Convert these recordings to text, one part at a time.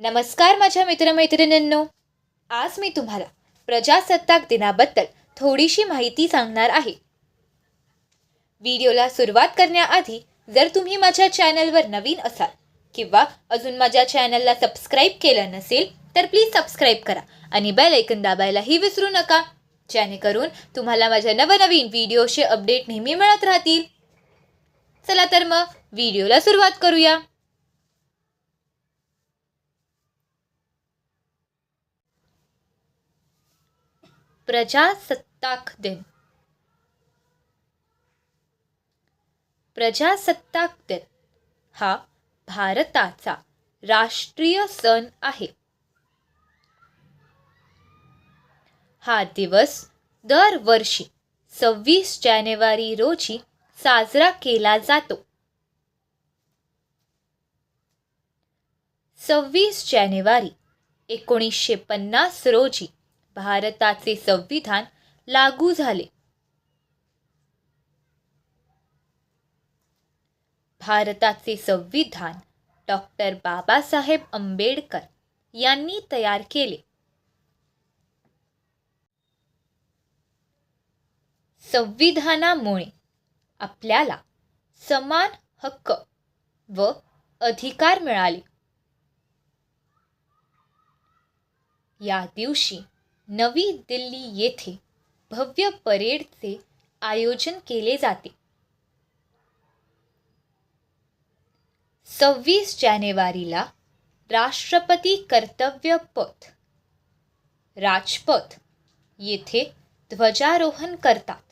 नमस्कार माझ्या मित्रमैत्रिणींनो. आज मी तुम्हाला प्रजासत्ताक दिनाबद्दल थोडीशी माहिती सांगणार आहे. व्हिडिओला सुरुवात करण्याआधी जर तुम्ही माझ्या चॅनलवर नवीन असाल किंवा अजून माझ्या चॅनलला सबस्क्राईब केलं नसेल तर प्लीज सबस्क्राईब करा आणि बेल ऐकन दाबायलाही विसरू नका जेणेकरून तुम्हाला माझ्या नवनवीन व्हिडिओचे अपडेट नेहमी मिळत राहतील. चला तर मग व्हिडिओला सुरुवात करूया. प्रजासत्ताक दिन. प्रजासत्ताक दिन हा भारताचा राष्ट्रीय सण आहे. हा दिवस दरवर्षी सव्वीस जानेवारी रोजी साजरा केला जातो. सव्वीस जानेवारी एकोणीसशे पन्नास रोजी भारताचे संविधान लागू झाले. भारताचे संविधान डॉक्टर बाबासाहेब आंबेडकर यांनी तयार केले. संविधानामुळे आपल्याला समान हक्क व अधिकार मिळाले. या दिवशी नवी दिल्ली येथे भव्य परेडचे आयोजन केले जाते. सव्वीस जानेवारीला राष्ट्रपती कर्तव्य पथ राजपथ येथे ध्वजारोहण करतात.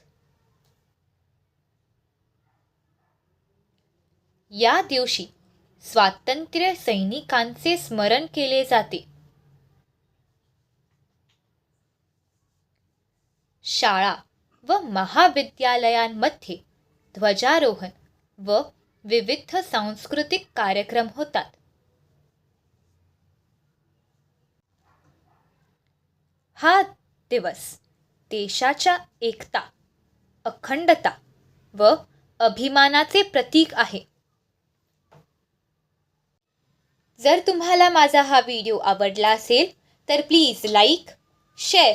या दिवशी स्वातंत्र्य सैनिकांचे स्मरण केले जाते. शाळा व महाविद्यालयांमध्ये ध्वजारोहण व विविध सांस्कृतिक कार्यक्रम होतात. हा दिवस देशाच्या एकता अखंडता व अभिमानाचे प्रतीक आहे. जर तुम्हाला माझा हा व्हिडिओ आवडला असेल तर प्लीज लाईक शेअर